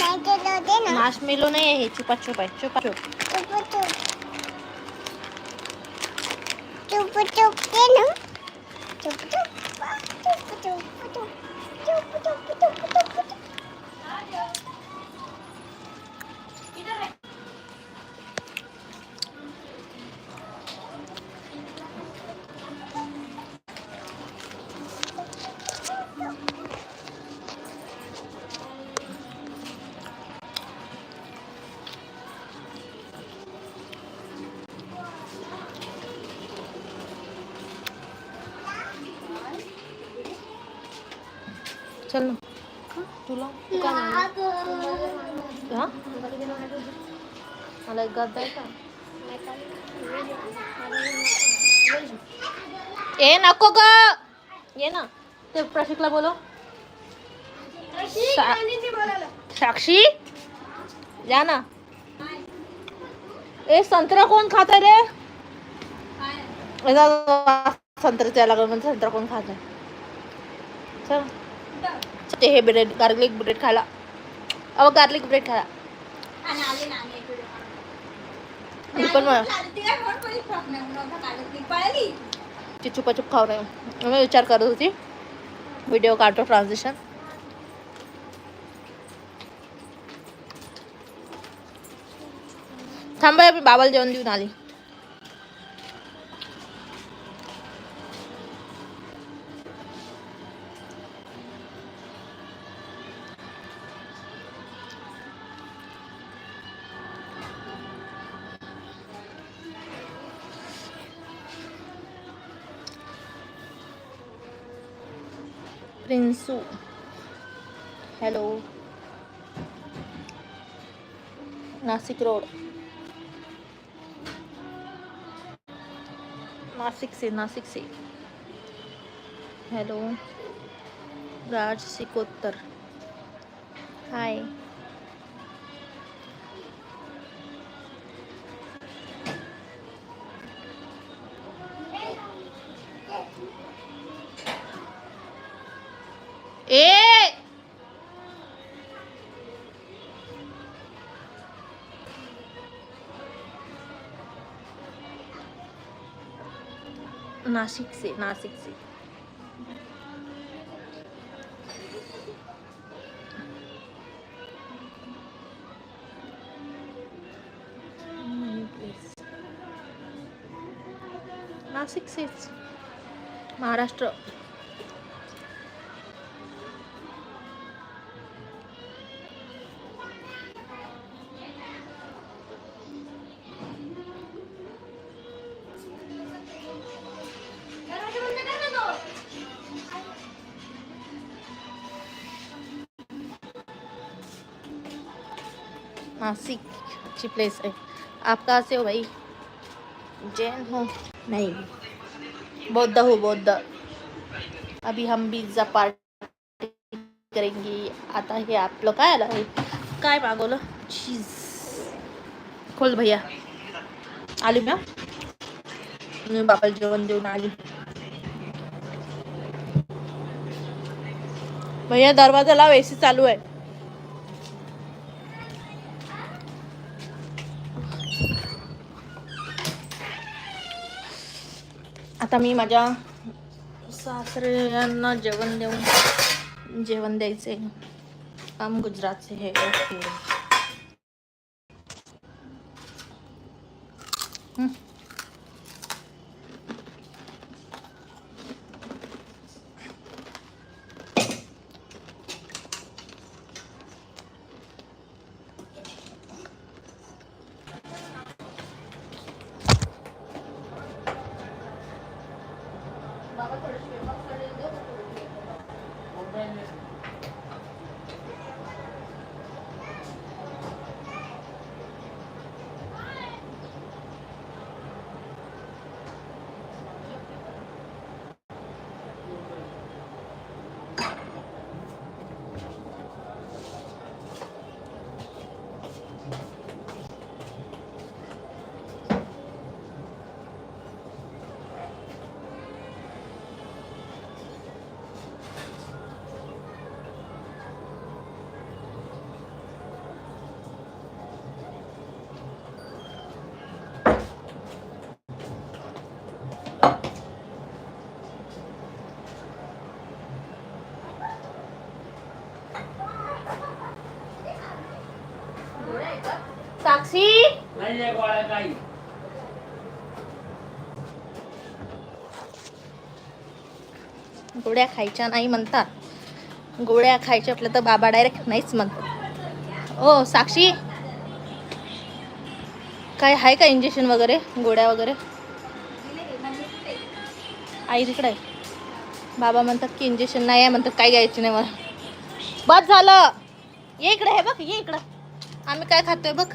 नाही केलं दे ना. मार्शमेलो नाही आहे हे. चुपा चुप आहे चुपा चुप. चुप चुप. चुप चुप. दे ना. चुप चुप चुप चुप. चुप चुप. चुप चुप. चल ना. तुला? हा? मला एक का ए नको ग. ये ना. ते प्रशिकला बोलो सा- साक्षी? या ना. ए संत्रा कोण खात रे? संत्र्याच्या लागलं म्हणजे संत्रा कोण खात चल. ते हे ब्रेड गार्लिक ब्रेड खायला. अहो गार्लिक ब्रेड खायला. मी पण मला ती चुपाचुप खाऊ नये. मी विचार करत होती. व्हिडिओ काढतो ट्रान्झेक्शन थांबा मी बाबाला जेवण देऊन आली. प्रिन्सू. Hello Nashik road. नासिक से नासिक से. हॅलो राज सिकोत्तर. हाय না শিখছে না শিখছে नाशिक से महाराष्ट्र नासिक अच्छी प्लेस है। आप कहाँ से हो भाई? जैन हो? नहीं। बौद्ध हो बौद्ध। अभी हम पिझ्झा पार्टी करेंगे। आता हे आपलं काय आलं आहे काय मागवलं चीज खोल भैया। आली ना मी बाबाला जेवण देऊन आली भैया दरवाजा लाव एसी चालू आहे आता मी माझ्या सासऱ्यांना जेवण देऊन जेवण द्यायचे आम गुजरातचे हे ओके साक्षी? गोळ्या खायच्या नाही म्हणतात. गोळ्या खायच्या आपल्या तर बाबा डायरेक्ट नाहीच म्हणतात. ओ साक्षी? काय आहे का इंजेक्शन वगैरे? गोळ्या वगैरे? आई तिकडे. आहे बाबा म्हणतात की इंजेक्शन नाही आहे म्हणतात काय घ्यायची नाही मला. बस झालं. ये इकडे हे बघ ये इकडं. आम्ही काय खातोय बघ.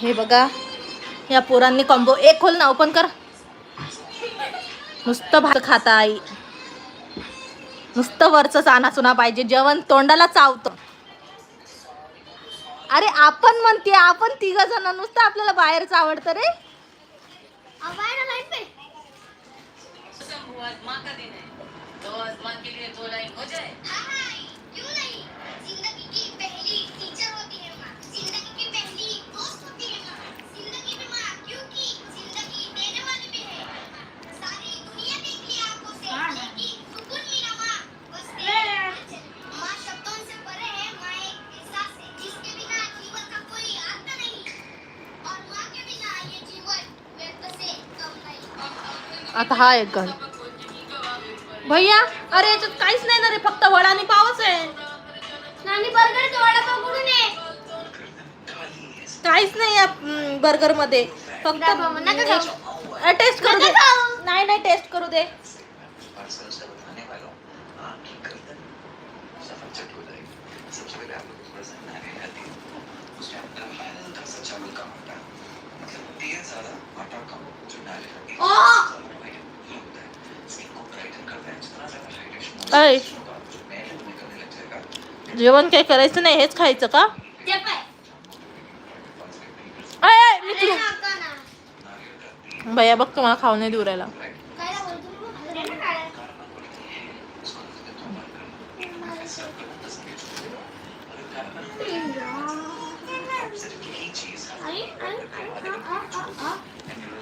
हे बघा या पोरांनी कॉम्बो एक खोल ना ओपन कर. नुसतं भात खाता आई. नुसतं वरचं चाना चुना पाहिजे जेवण तोंडाला चावतं. अरे आपण म्हणते आपण तिघ जण नुसतं आपल्याला बाहेरच आवडतं रे. क्यों नहीं ज़िंदगी की पहली टीचर होती है माँ ज़िंदगी की पहली दोस्त होती है माँ ज़िंदगी में माँ क्योंकि ज़िंदगी देने वाली भी है सारी दुनिया देख ली आँखों से लेकिन सुकून मिला माँ बस माँ शब्दों से परे है माँ एक एहसास है जिसके बिना जीवन का कोई अर्थ नहीं और माँ के बिना ये जीवन व्यर्थ से कम नहीं आता हा एक घर भैया अरे याच्यात काहीच नाही ना रे फक्त वडा आणि पावच आहे नानी बर्गर तो वडापाव कुठून आहे काहीच नाही या बर्गरमध्ये फक्त नका खाऊ. टेस्ट करू दे नका खाऊ. नाही नाही टेस्ट करू दे पार्सल से बताने वाला आपकी गर्दन सफर चट हो जाएगी सबसे पहले आप लोग थोड़ा सा नारियल डाल दिए उसमें अपना हल्का सा चावल का आटा मतलब तेल ज्यादा आटा कम जो नारियल का तेल ओह! ज्यादा white होता है अय. जाएगा जेवण काय करायचं नाही हेच खायचं का? भैया बघ तुम्हाला खाऊ नाही देऊ राहिला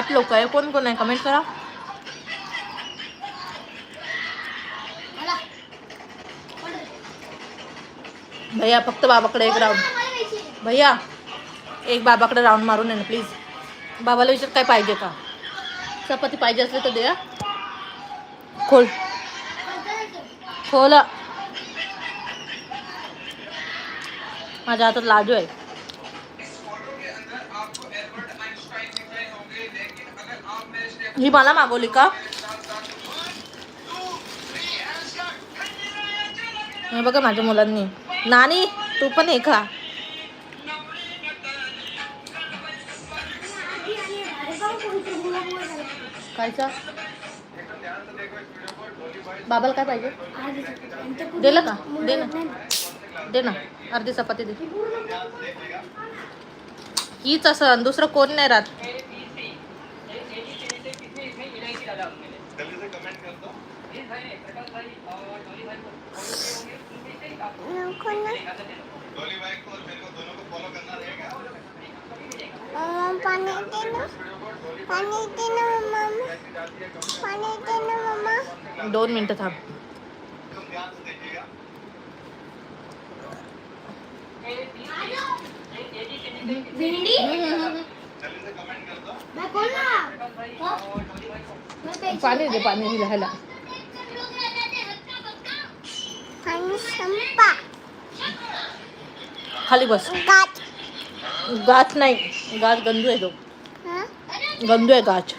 आठ लोक आहे कोण कोण आहे कमेंट करा। भैया फक्त बाबाकडे एक राऊंड भैया एक बाबाकडे राऊंड मारून ना प्लीज़ बाबाला विचार काय पाहिजे का चपाती पाहिजे असले तर द्या खोल। खोल। माझ्या हातात लाजू आहे ही मला मागवली का? हे बघा माझ्या मुलांनी. नानी तू पण हे खा. खायचा? बाबाला काय पाहिजे? दिलं का? दे ना. दे ना. अर्धी चपाती दे. हीच असं दुसरं कोण नाही राहत. पाणी दे ना पाणी दे ना मम्मा पाणी दे ना मम्मा दोन मिनटं थांब भिंडी मैं बोल ना पाणी दे पाणी दे ह्याला पाणी संपा। खाली बस। गाठ गाछ नाही गाछ गंदू आहे तो. हं? गंदू आहे गाछ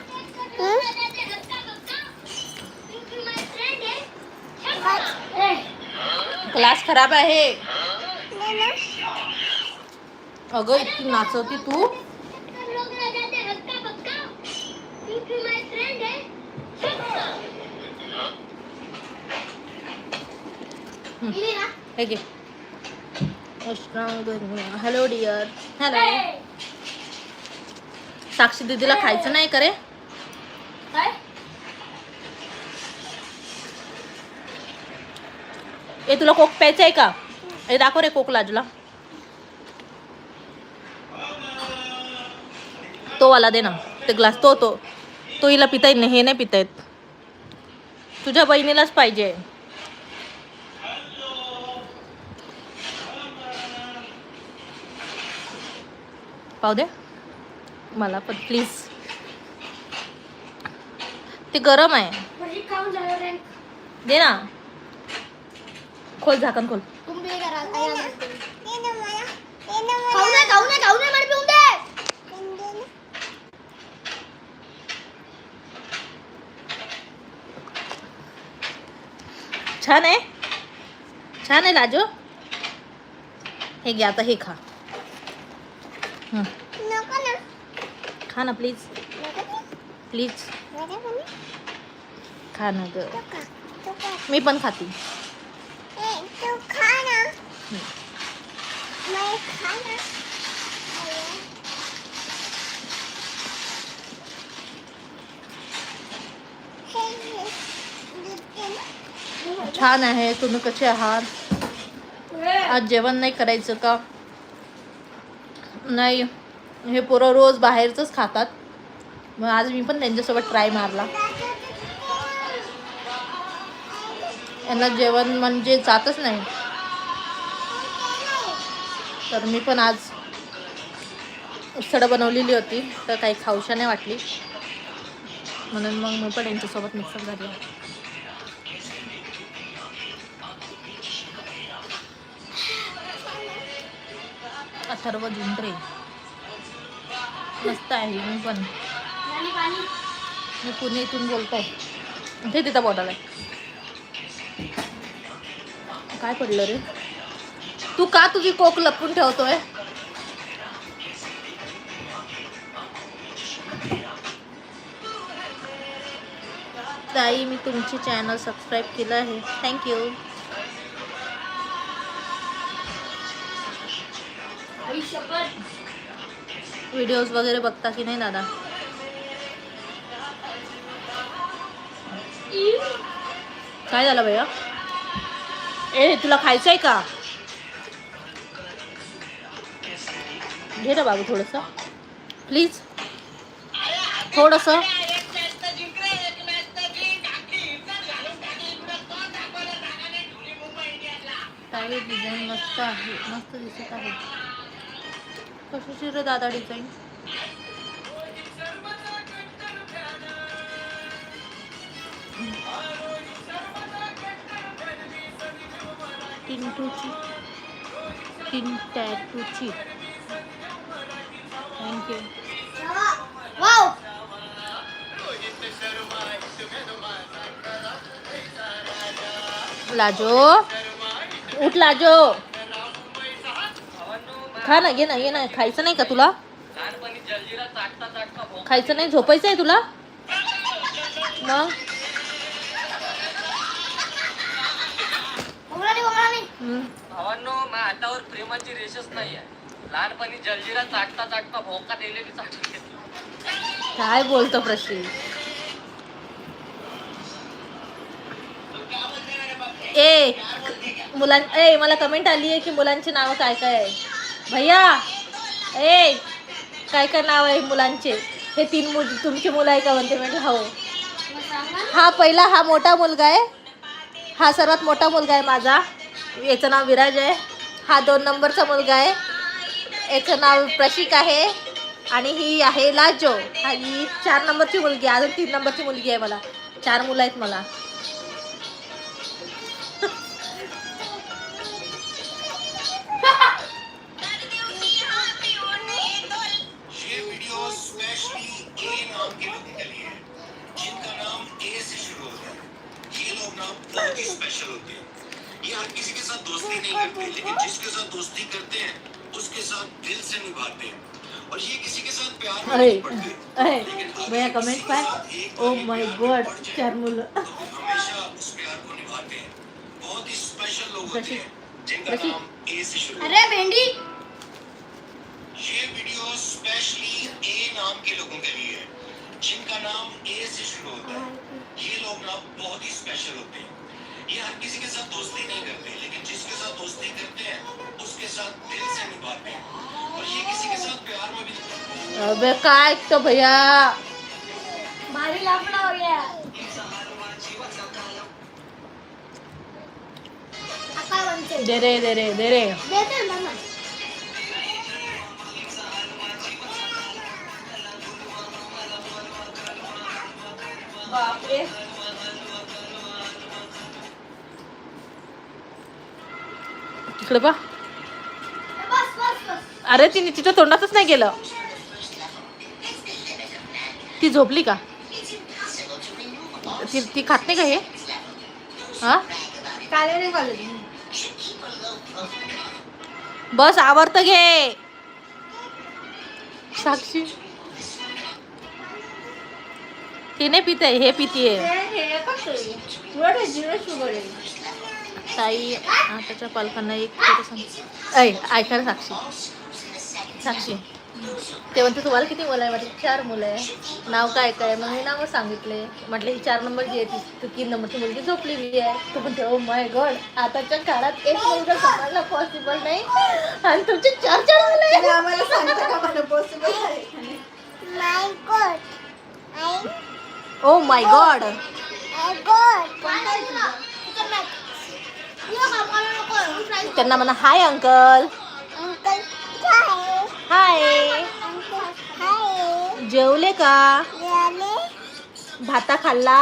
हं? गाठ. क्लास खराब आहे. नाही अगं इतकी नाचवती तू सब लोग रह जाते हैं हक्का बक्का क्योंकि मैं फ्रेंड है इली ना हे घे हॅलो डिअर हॅलो साक्षी दीदीला खायचं नाही करे ए तुला कोक प्यायचं आहे का ए दाखव रे कोक लाजूला तो वाला दे ना ते ग्लास तो तो तो हिला पिता येत नाही हे नाही पिता येत तुझ्या बहिणीलाच पाहिजे पाहू दे मला पण प्लीज ते गरम आहे म्हणजे दे ना खोल झाकण खोल तुम भी करा आया खाऊ नये खाऊ नये खाऊ नये मला पिऊन दे छान आहे. छान आहे राजू. हे घे आता हे खा. खा ना प्लीज प्लीज खा ना ग. मी पण खाते. तू खा ना हं. मैं खा ना छान आहे तुम्ही कसे आहात? आज जेवण नाही करायचं का? नाही हे पोरं रोज बाहेरचंच खातात. मग आज मी पण त्यांच्यासोबत ट्राय मारला. यांना जेवण म्हणजे जातच नाही. तर मी पण आज उसळ बनवलेली होती तर काही खाऊशा नाही वाटली. म्हणून मग मी पण यांच्यासोबत मिक्सअप झाली अथर्व झुंडरे. मस्त आहे, मी पाणी. मी पुणे इथून बोलतोय ते तिथं बॉटल आहे. काय पडलं रे? तू का तुझी कोक लपून ठेवतोय? ताई, मी चॅनल सबस्क्राईब केलं आहे. थँक्यू व्हिडिओज वगैरे बघता की नाही दादा? काय झालं भैया? ए तुला खायचं आहे का? घे ना बाबू थोडंसं. प्लीज थोडंसं. काही डिझाईन मस्त आहे मस्त दिसत आहे. कशाची रे दादा डिझाईन टिंटूची. टिन टॅटूची. Thank you Lajo. उठ लाजो. खा ना घे ना ये ना. खायचं नाही का तुला? खायचं नाही? झोपायचं आहे तुला? मग. भावांनो माझ्या हातावर प्रेमाची रेषच नाही आहे लहानपणी जलजिरा चाटता चाटता भोका दिलेली चाटून घेतली. काय बोलतो प्रशील ए मुलां ए मला कमेंट आली आहे की मुलांची नावं काय काय आहे? भैया ए काय काय नाव आहे मुलांचे? हे तीन मुल तुमची मुलं आहे का म्हणते म्हटलं हो. हा पहिला हा मोठा मुलगा आहे. हा सर्वात मोठा मुलगा आहे माझा. याचं नाव विराज आहे. हा दोन नंबरचा मुलगा आहे. याचं नाव प्रशिक आहे. आणि ही आहे लाजो. आणि चार नंबरची मुलगी आहे. अजून तीन नंबरची मुलगी आहे मला. चार मुलं आहेत मला. हैं जिनका रशीद। नाम ए से शुरू होता है अरे भेंडी। ये वीडियो स्पेशली ए नाम के लोगों के लिए है जिनका नाम ए से शुरू होता है। ये लोग ना बहुत ही स्पेशल होते हैं। ये हर किसी के साथ दोस्ती नहीं करते लेकिन जिसके साथ दोस्ती करते हैं उसके साथ दिल से निभाते हैं। अबे काय तो भैया? भारी लाफड़ा हो गया आता बनते. दे रे दे रे दे रे. देते बापरे. तिकडे बस अरे तिने तिच्या तोंडातच नाही गेलं. ती झोपली का? ती ती खात नाही का हे? हा? बस आवडत घे. साक्षी. ते? नाही पित आहे हे पितीये ताई आताच्या पालकांना एक तरी सांग ऐ ऐका ना साक्षी. साक्षी ते म्हणते तुम्हाला किती मुलं आहे? म्हटलं चार मुलं आहे. नाव काय काय? मग मी नावं सांगितले. म्हटलं ही चार नंबरची आहे ती तू तीन नंबरची मुलगी झोपलेली आहे. तू म्हणते ओ माय गॉड आताच्या काळात एक मुलगा सांभाळणं पॉसिबल नाही. आणि तुमचे चार चार मुलं आहे आम्हाला सांगता का मला possible my god oh my god त्यांना म्हणा हाय अंकल अंकल काय हाय. जेवले का? भाता खाल्ला?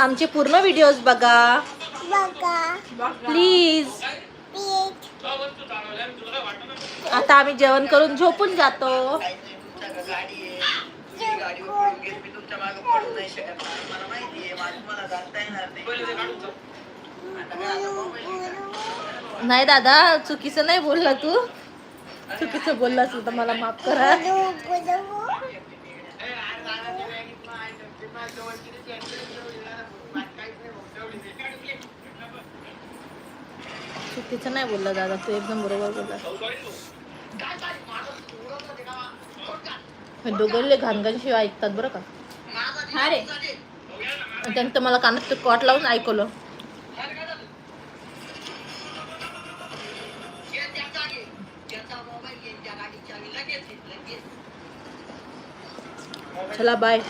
आमचे पूर्ण व्हिडिओज बघा. बघा. प्लीज आता आम्ही जेवण करून झोपून जातो. नाही दादा चुकीचं नाही बोलला तू. चुकीचं बोलला तर मला माफ करा. चुकीचं नाही बोलला दादा तू एकदम बरोबर बोलला. हे दोघंले घाणघाण शिवाय ऐकतात बरं का. हा रे. आणि त्यांनी तर मला कानात कॉट लावून ऐकवलं. चला बाय